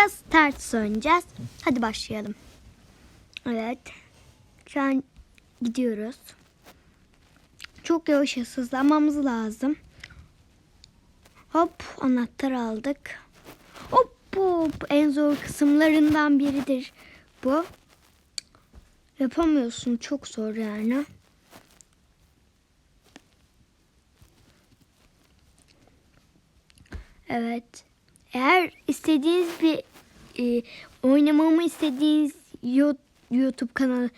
Brawl Stars oynayacağız. Hadi başlayalım. Evet. Şu an gidiyoruz. Çok yavaş hızlanmamız lazım. Hop anahtar aldık. Hop hop en zor kısımlarından biridir bu. Yapamıyorsun çok zor yani. Evet. Eğer istediğiniz bir e, oynamamı istediğiniz Yo- YouTube kanalı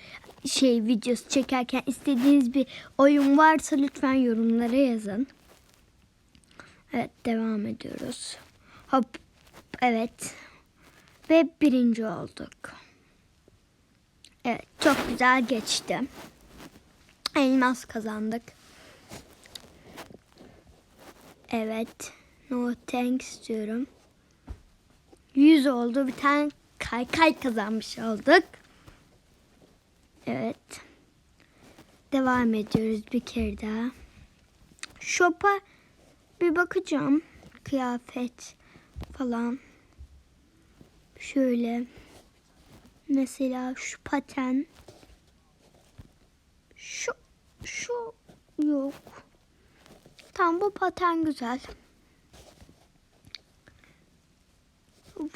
şey videosu çekerken istediğiniz bir oyun varsa lütfen yorumlara yazın. Evet devam ediyoruz. Hop evet. Ve birinci olduk. Evet çok güzel geçti. Elmas kazandık. Evet. No thanks diyorum. 100 oldu. Bir tane kaykay kazanmış olduk. Evet. Devam ediyoruz bir kere daha. Shop'a bir bakacağım. Kıyafet falan. Şöyle. Mesela şu paten. Şu şu yok. Tamam bu paten güzel.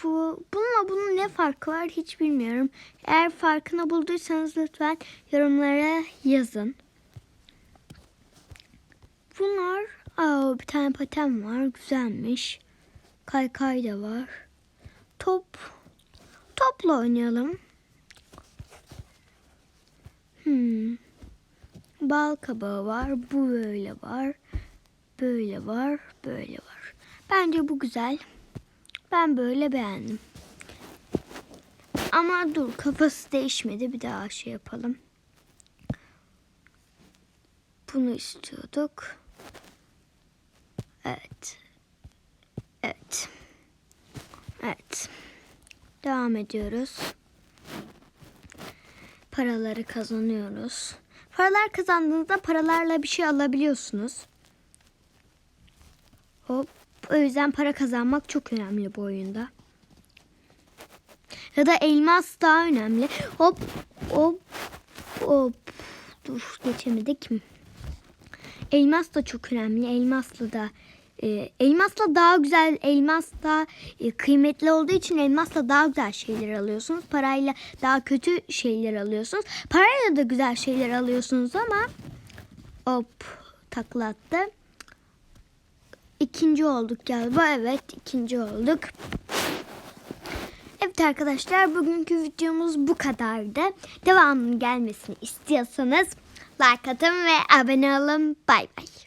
Bu, bununla bunun ne farkı var hiç bilmiyorum. Eğer farkını bulduysanız lütfen yorumlara yazın. Bunlar, aa, bir tane paten var güzelmiş. Kaykay da var. Top, topla oynayalım. Hmm. Bal kabağı var, bu böyle var. Böyle var, böyle var. Bence bu güzel. Ben böyle beğendim. Ama dur kafası değişmedi. Bir daha şey yapalım. Bunu istiyorduk. Evet. Evet. Evet. Devam ediyoruz. Paraları kazanıyoruz. Paralar kazandığınızda paralarla bir şey alabiliyorsunuz. Hop. O yüzden para kazanmak çok önemli bu oyunda. Ya da elmas daha önemli. Hop hop hop. Dur geçemedik mi? Elmas da çok önemli. Elmasla da e, elmasla daha güzel, elmas daha e, kıymetli olduğu için elmasla daha güzel şeyler alıyorsunuz. Parayla daha kötü şeyler alıyorsunuz. Parayla da güzel şeyler alıyorsunuz ama hop taklattı. İkinci olduk galiba. Evet ikinci olduk. Evet arkadaşlar bugünkü videomuz bu kadardı. Devamının gelmesini istiyorsanız like atın ve abone olun. Bay bay.